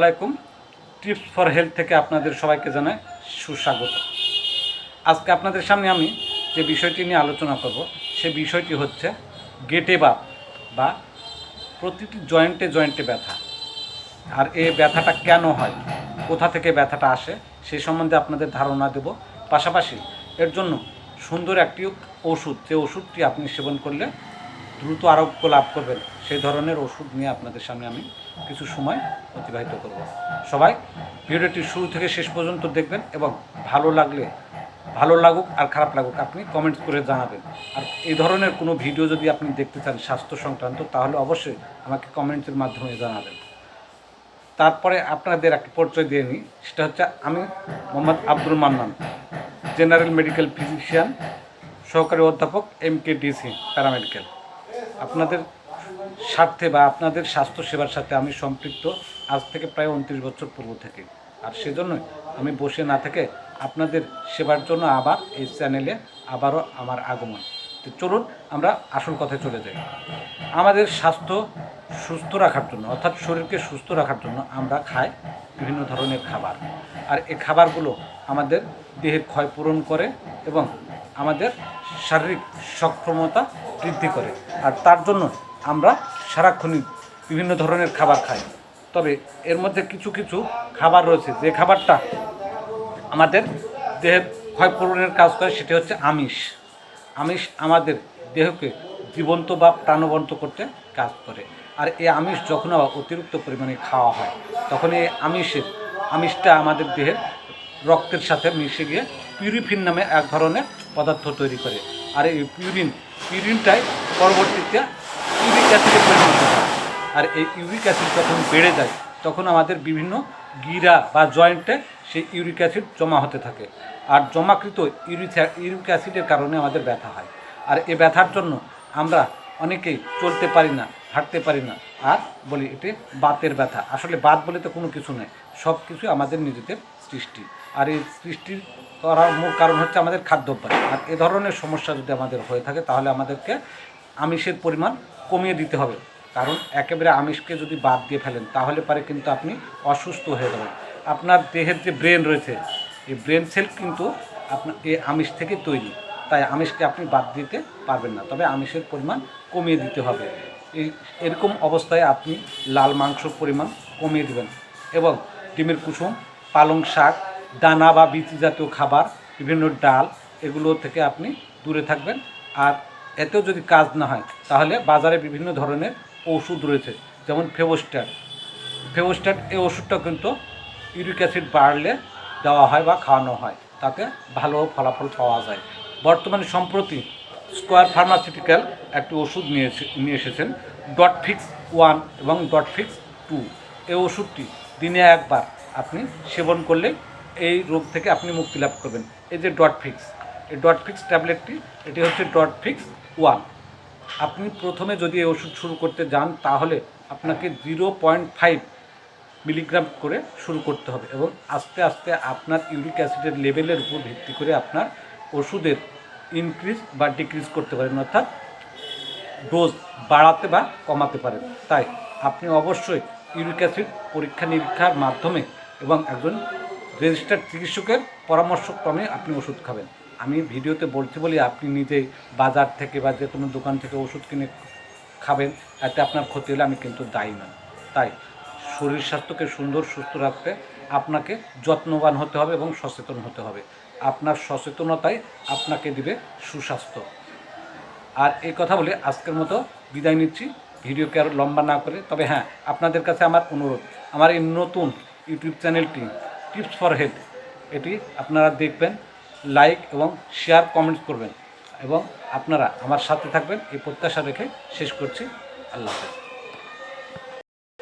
আসসালামাইকুম tips for health থেকে আপনাদের সবাইকে জানাই সুস্বাগত। আজকে আপনাদের সামনে আমি যে বিষয়টি নিয়ে আলোচনা করব, সে বিষয়টি হচ্ছে গেটে বাত বা প্রতিটি জয়েন্টে জয়েন্টে ব্যথা। আর এই ব্যথাটা কেন হয়, কোথা থেকে ব্যথাটা আসে সেই সম্বন্ধে আপনাদের ধারণা দেব। পাশাপাশি এর জন্য সুন্দর একটি ওষুধ, যে ওষুধটি আপনি সেবন করলে দ্রুত আরোগ্য লাভ করবেন, সেই ধরনের ওষুধ নিয়ে আপনাদের সামনে আমি কিছু সময় অতিবাহিত করব। সবাই ভিডিওটি শুরু থেকে শেষ পর্যন্ত দেখবেন এবং ভালো লাগলে, ভালো লাগুক আর খারাপ লাগুক, আপনি কমেন্টস করে জানাবেন। আর এই ধরনের কোনো ভিডিও যদি আপনি দেখতে চান স্বাস্থ্য সংক্রান্ত, তাহলে অবশ্যই আমাকে কমেন্টসের মাধ্যমে জানাবেন। তারপরে আপনাদের একটা পরিচয় দিয়ে নিই, সেটা হচ্ছে আমি Mohammad Abdul Mannan general medical physician সহকারী অধ্যাপক এম কে ডিসি প্যারামেডিক্যাল আপনাদের স্বার্থে বা আপনাদের স্বাস্থ্য সেবার সাথে আমি সম্পৃক্ত আজ থেকে প্রায় উনত্রিশ বছর পূর্ব থেকে। আর সেজন্য আমি বসে না থেকে আপনাদের সেবার জন্য আবার এই চ্যানেলে আবারও আমার আগমন। তো চলুন আমরা আসল কথায় চলে যাই। আমাদের স্বাস্থ্য সুস্থ রাখার জন্য, অর্থাৎ শরীরকে সুস্থ রাখার জন্য আমরা খাই বিভিন্ন ধরনের খাবার। আর এই খাবারগুলো আমাদের দেহের ক্ষয় পূরণ করে এবং আমাদের শারীরিক সক্ষমতা বৃদ্ধি করে। আর তার জন্য আমরা সারাক্ষণই বিভিন্ন ধরনের খাবার খাই। তবে এর মধ্যে কিছু কিছু খাবার রয়েছে, যে খাবারটা আমাদের দেহের ক্ষয় পূরণের কাজ করে, সেটি হচ্ছে আমিষ। আমিষ আমাদের দেহকে জীবন্ত বা প্রাণবন্ত করতে কাজ করে। আর এই আমিষ যখন অতিরিক্ত পরিমাণে খাওয়া হয়, তখন এই আমিষের, আমিষটা আমাদের দেহের রক্তের সাথে মিশে গিয়ে পিউরিফিন নামে এক ধরনের পদার্থ তৈরি করে। আর এই পিউরিন, পিউরিনটাই পরবর্তীতে ইউরিক অ্যাসিডে পরিণত হয়। আর এই ইউরিক অ্যাসিড যখন বেড়ে যায়, তখন আমাদের বিভিন্ন গিরা বা জয়েন্টে সেই ইউরিক অ্যাসিড জমা হতে থাকে। আর জমাকৃত ইউরিক ইউরিক অ্যাসিডের কারণে আমাদের ব্যথা হয়। আর এই ব্যথার জন্য আমরা অনেকেই চলতে পারি না, হাঁটতে পারি না। আর বলি এটি বাতের ব্যথা। আসলে বাত বলে তো কোনো কিছু নেই সব কিছু আমাদের নিজেদের সৃষ্টি। আর এই সৃষ্টির করার মূল কারণ হচ্ছে আমাদের খাদ্যাভ্যাস। আর এ ধরনের সমস্যা যদি আমাদের হয়ে থাকে, তাহলে আমাদেরকে আমিষের পরিমাণ কমিয়ে দিতে হবে। কারণ একেবারে আমিষকে যদি বাদ দিয়ে ফেলেন, তাহলে পারে কিন্তু আপনি অসুস্থ হয়ে যাবেন। আপনার দেহের যে ব্রেন রয়েছে এই ব্রেন সেল কিন্তু আপনার এই আমিষ থেকে তৈরি। তাই আমিষকে আপনি বাদ দিতে পারবেন না। তবে আমিষের পরিমাণ কমিয়ে দিতে হবে। এই এরকম অবস্থায় আপনি লাল মাংসর পরিমাণ কমিয়ে দেবেন এবং ডিমের কুসুম, পালং শাক, দানা বা বীজ জাতীয় খাবার, বিভিন্ন ডাল এগুলো থেকে আপনি দূরে থাকবেন। আর এতেও যদি কাজ না হয়, তাহলে বাজারে বিভিন্ন ধরনের ওষুধ রয়েছে, যেমন ফেবোস্ট্যাট ফেবোস্ট্যাট এই ওষুধটা কিন্তু ইউরিক অ্যাসিড বাড়লে দেওয়া হয় বা খাওয়ানো হয়, তাতে ভালো ফলাফল পাওয়া যায়। বর্তমানে সম্প্রতি স্কোয়ার ফার্মাসিউটিক্যাল একটি ওষুধ নিয়েছে, নিয়ে এসেছেন ডট ফিক্স ওয়ান এবং ডট ফিক্স টু এই ওষুধটি দিনে একবার আপনি সেবন করলে এই রোগ থেকে আপনি মুক্তি লাভ করবেন। এই যে ডট ফিক্স এই ডট ফিক্স ট্যাবলেটটি, এটি হচ্ছে ডট ফিক্স ওয়ান আপনি প্রথমে যদি এই ওষুধ শুরু করতে যান, তাহলে আপনাকে জিরো পয়েন্ট ফাইভ মিলিগ্রাম করে শুরু করতে হবে এবং আস্তে আস্তে আপনার ইউরিক অ্যাসিডের লেভেলের উপর ভিত্তি করে আপনার ওষুধের ইনক্রিজ বা ডিক্রিজ করতে পারেন, অর্থাৎ ডোজ বাড়াতে বা কমাতে পারেন। তাই আপনি অবশ্যই ইউরিক অ্যাসিড পরীক্ষা নিরীক্ষার মাধ্যমে এবং একজন রেজিস্টার্ড চিকিৎসকের পরামর্শক্রমে আপনি ওষুধ খাবেন। আমি ভিডিওতে বলছি বলি আপনি নিজে বাজার থেকে বা যে কোনো দোকান থেকে ওষুধ কিনে খাবেন, এতে আপনার ক্ষতি হলে আমি কিন্তু দায়ী নয় তাই শরীর স্বাস্থ্যকে সুন্দর, সুস্থ রাখতে আপনাকে যত্নবান হতে হবে এবং সচেতন হতে হবে। আপনার সচেতনতাই আপনাকে দিবে সুস্বাস্থ্য। আর এই কথা বলে আজকের মতো বিদায় নিচ্ছি। ভিডিওকে আরও লম্বা না করে, তবে হ্যাঁ আপনাদের কাছে আমার অনুরোধ। আমার এই নতুন ইউটিউব চ্যানেলটি, টিপস ফর হেলথ, এটি আপনারা দেখবেন, লাইক এবং শেয়ার কমেন্ট করবেন এবং আপনারা আমার সাথে থাকবেন। এই প্রত্যাশা রেখে শেষ করছি। আল্লাহ হাফেজ।